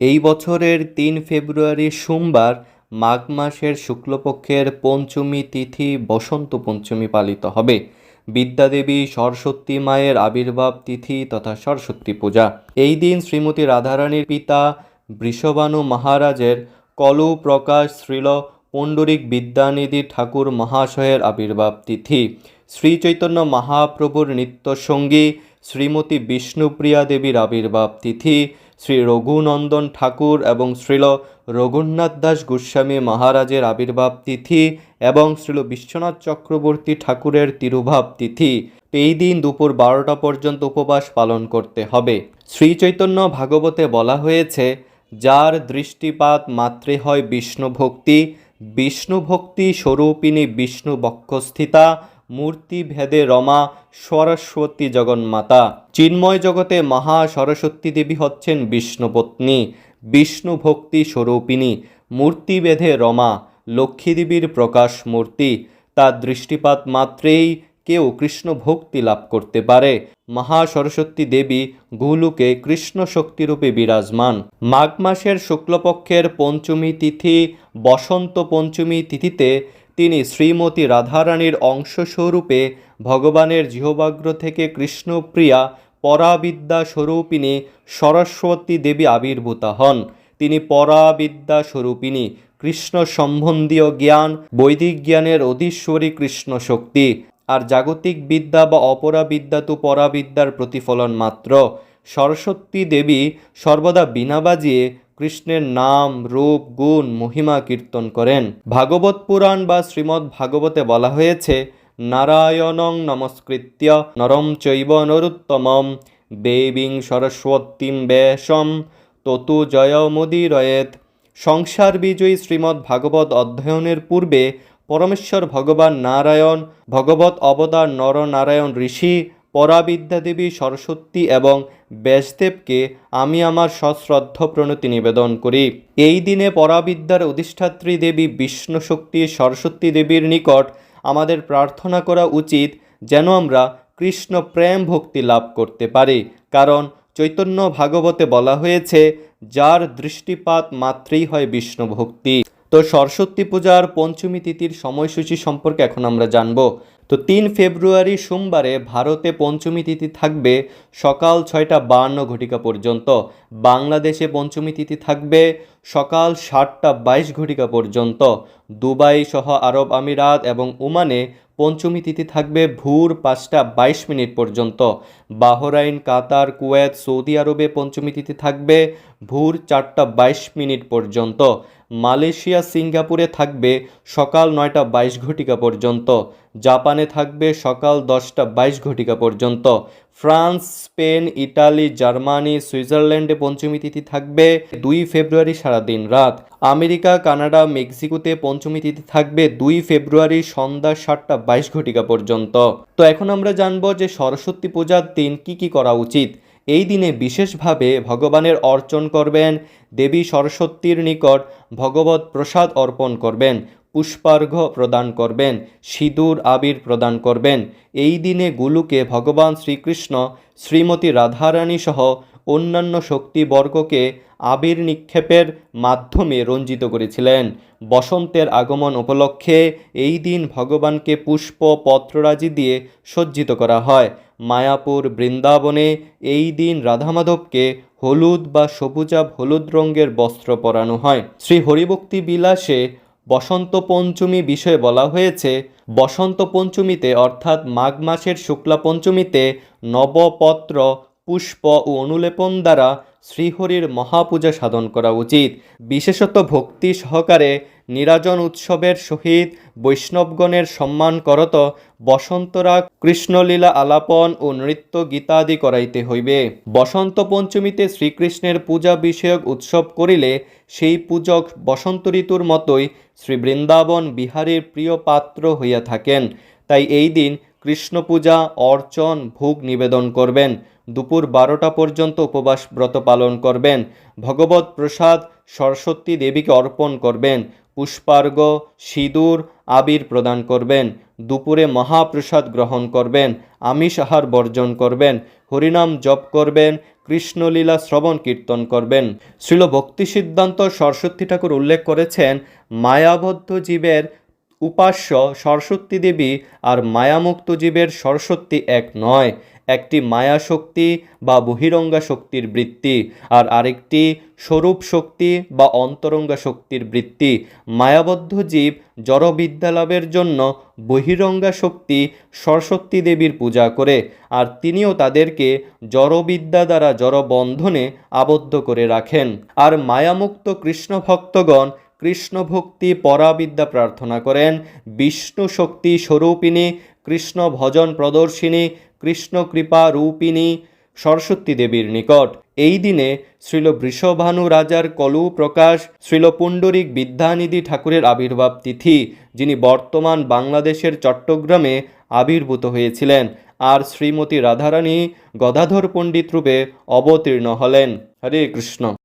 এই বছরের তিন ফেব্রুয়ারি সোমবার মাঘ মাসের শুক্লপক্ষের পঞ্চমী তিথি বসন্ত পঞ্চমী পালিত হবে। বিদ্যাদেবী সরস্বতী মায়ের আবির্ভাব তিথি তথা সরস্বতী পূজা। এই দিন শ্রীমতী রাধারানীর পিতা বৃষবানু মহারাজের কলু প্রকাশ শ্রীল পণ্ডরিক বিদ্যানিধি ঠাকুর মহাশয়ের আবির্ভাব তিথি। শ্রী চৈতন্য মহাপ্রভুর নিত্যসঙ্গী শ্রীমতী বিষ্ণুপ্রিয়া দেবীর আবির্ভাব তিথি। শ্রী রঘুনন্দন ঠাকুর এবং শ্রীল রঘুনাথ দাস গোস্বামী মহারাজের আবির্ভাব তিথি এবং শ্রীল বিশ্বনাথ চক্রবর্তী ঠাকুরের তিরুভাব তিথি। এই দিন দুপুর বারোটা পর্যন্ত উপবাস পালন করতে হবে। শ্রী চৈতন্য ভাগবতে বলা হয়েছে, যার দৃষ্টিপাত মাত্রে হয় বিষ্ণু ভক্তি বিষ্ণু ভক্তি স্বরূপিণী বিষ্ণু বক্ষস্থিতা মূর্তি ভেদে রমা সরস্বতী জগন্মাতা। চিন্ময় জগতে মহা সরস্বতী দেবী হচ্ছেন বিষ্ণুপত্নী, বিষ্ণু ভক্তি স্বরূপিণী। মূর্তিভেদে রমা, লক্ষ্মী দেবীর প্রকাশ মূর্তি। তার দৃষ্টিপাত মাত্রেই কেউ কৃষ্ণ ভক্তি লাভ করতে পারে। মহা সরস্বতী দেবী গুলুকে কৃষ্ণ শক্তিরূপে বিরাজমান। মাঘ মাসের শুক্লপক্ষের পঞ্চমী তিথি বসন্ত পঞ্চমী তিথিতে তিনি শ্রীমতী রাধারানীর অংশস্বরূপে ভগবানের জিহবাগ্র থেকে কৃষ্ণপ্রিয়া পরাবিদ্যা স্বরূপিণী সরস্বতী দেবী আবির্ভূতা হন। তিনি পরাবিদ্যা স্বরূপিণী কৃষ্ণ সম্বন্ধীয় জ্ঞান, বৈদিক জ্ঞানের অধীশ্বরী কৃষ্ণ শক্তি আর জাগতিক বিদ্যা বা অপরাবিদ্যা তো পরাবিদ্যার প্রতিফলন মাত্র। সরস্বতী দেবী সর্বদা বিনা বাজিয়ে কৃষ্ণের নাম, রূপ, গুণ, মহিমা কীর্তন করেন। ভাগবত পুরাণ বা শ্রীমদ্ ভাগবতে বলা হয়েছে, নারায়ণং নমস্কৃত্য নরম চৈব নরুত্তমম দেবীং সরস্বতীম বেশম ততু জয়মুদিরয়েত সংসার বিজয়ী শ্রীমদ্ ভাগবত অধ্যয়নের পূর্বে পরমেশ্বর ভগবান নারায়ণ, ভগবত অবতার নরনারায়ণ ঋষি, পরাবিদ্যাদেবী সরস্বতী এবং ব্যাসদেবকে আমি আমার সশ্রদ্ধ প্রণতি নিবেদন করি। এই দিনে পরাবিদ্যার অধিষ্ঠাত্রী দেবী বিষ্ণু শক্তি সরস্বতী দেবীর নিকট আমাদের প্রার্থনা করা উচিত যেন আমরা কৃষ্ণ প্রেম ভক্তি লাভ করতে পারি। কারণ চৈতন্য ভাগবতে বলা হয়েছে, যার দৃষ্টিপাত মাত্রেই হয় বিষ্ণু ভক্তি। তো সরস্বতী পূজার পঞ্চমী তিথির সময়সূচি সম্পর্কে এখন আমরা জানব। তো তিন ফেব্রুয়ারি সোমবারে ভারতে পঞ্চমী তিথি থাকবে সকাল ছয়টা বাহান্ন ঘটিকা পর্যন্ত। বাংলাদেশে পঞ্চমী তিথি থাকবে সকাল সাতটা বাইশ ঘটিকা পর্যন্ত। দুবাই সহ আরব আমিরাত এবং ওমানে পঞ্চমী তিথি থাকবে ভোর পাঁচটা বাইশ মিনিট পর্যন্ত। বাহরাইন, কাতার, কুয়েত, সৌদি আরবে পঞ্চমী তিথি থাকবে ভোর চারটা বাইশ মিনিট পর্যন্ত। মালয়েশিয়া, সিঙ্গাপুরে থাকবে সকাল নয়টা বাইশ ঘটিকা পর্যন্ত। জাপানে থাকবে সকাল দশটা বাইশ ঘটিকা পর্যন্ত। ফ্রান্স, স্পেন ইটালি জার্মানি, সুইজারল্যান্ডে পঞ্চমী তিথি থাকবে দুই ফেব্রুয়ারি সারাদিন রাত। আমেরিকা, কানাডা, মেক্সিকোতে পঞ্চমী তিথি থাকবে দুই ফেব্রুয়ারি সন্ধ্যা সাতটা বাইশ ঘটিকা পর্যন্ত। তো এখন আমরা জানব যে সরস্বতী পূজার দিন কি কি করা উচিত। এই দিনে বিশেষভাবে ভগবানের অর্চন করবেন, দেবী সরস্বতীর নিকট ভগবত প্রসাদ অর্পণ করবেন। পুষ্পার্ঘ্য প্রদান করবেন, সিঁদুর আবির প্রদান করবেন। এই দিনে গুলুকে ভগবান শ্রীকৃষ্ণ, শ্রীমতী রাধারানী সহ অন্যান্য শক্তিবর্গকে আবির নিক্ষেপের মাধ্যমে রঞ্জিত করেছিলেন। বসন্তের আগমন উপলক্ষে এই দিন ভগবানকে পুষ্প পত্ররাজি দিয়ে সজ্জিত করা হয়। মায়াপুর বৃন্দাবনে এই দিন রাধামাধবকে হলুদ বা সবুজাব হলুদ রঙের বস্ত্র পরানো হয়। শ্রী হরিভক্তি বিলাসে বসন্ত পঞ্চমী বিষয়ে বলা হয়েছে বসন্ত পঞ্চমীতে অর্থাৎ মাঘ মাসের শুক্লা পঞ্চমীতে নবপত্র পুষ্প ও অনুলেপন দ্বারা শ্রীহরির মহাপূজা সাধন করা উচিত। বিশেষত ভক্তি সহকারে নিরাজন উৎসবের সহিত বৈষ্ণবগণের সম্মান করত বসন্তরা কৃষ্ণলীলা আলাপন ও নৃত্য গীতাদি করাইতে হইবে। বসন্ত পঞ্চমীতে শ্রীকৃষ্ণের পূজা বিষয়ক উৎসব করিলে সেই পূজক বসন্ত ঋতুর মতোই শ্রী বৃন্দাবন বিহারীর প্রিয় পাত্র হইয়া থাকেন। তাই এই দিন কৃষ্ণ পূজা অর্চন, ভোগ নিবেদন করবেন। দুপুর বারোটা পর্যন্ত উপবাস ব্রত পালন করবেন। ভগবত প্রসাদ সরস্বতী দেবীকে অর্পণ করবেন। পুষ্পার্ঘ, সিঁদুর, আবির প্রদান করবেন। দুপুরে মহাপ্রসাদ গ্রহণ করবেন। আমিষ আহার বর্জন করবেন। হরিনাম জপ করবেন। কৃষ্ণলীলা শ্রবণ কীর্তন করবেন। শ্রীল ভক্তি সিদ্ধান্ত সরস্বতী ঠাকুর উল্লেখ করেছেন, মায়াবদ্ধ জীবের উপাস্য সরস্বতী দেবী আর মায়ামুক্ত জীবের সরস্বতী এক নয়। একটি মায়া শক্তি বা বহিরঙ্গা শক্তির বৃত্তি, আর আরেকটি স্বরূপ শক্তি বা অন্তরঙ্গা শক্তির বৃত্তি। মায়াবদ্ধ জীব জড়বিদ্যা লাভের জন্য বহিরঙ্গা শক্তি সরস্বতী দেবীর পূজা করে, আর তিনিও তাদেরকে জড়বিদ্যা দ্বারা জড়বন্ধনে আবদ্ধ করে রাখেন। আর মায়ামুক্ত কৃষ্ণ ভক্তগণ কৃষ্ণ ভক্তি পরাবিদ্যা প্রার্থনা করেন। বিষ্ণু শক্তি স্বরূপিণী কৃষ্ণ ভজন প্রদর্শিনী কৃষ্ণ কৃপা রূপিণী সরস্বতী দেবীর নিকট। এই দিনে শ্রীল বৃষভানু রাজার কলু প্রকাশ, শ্রীল পুণ্ডরিক বিদ্যানিধি ঠাকুরের আবির্ভাব তিথি, যিনি বর্তমান বাংলাদেশের চট্টগ্রামে আবির্ভূত হয়েছিলেন, আর শ্রীমতী রাধারানী গদাধর পণ্ডিত রূপে অবতীর্ণ হলেন। হরে কৃষ্ণ।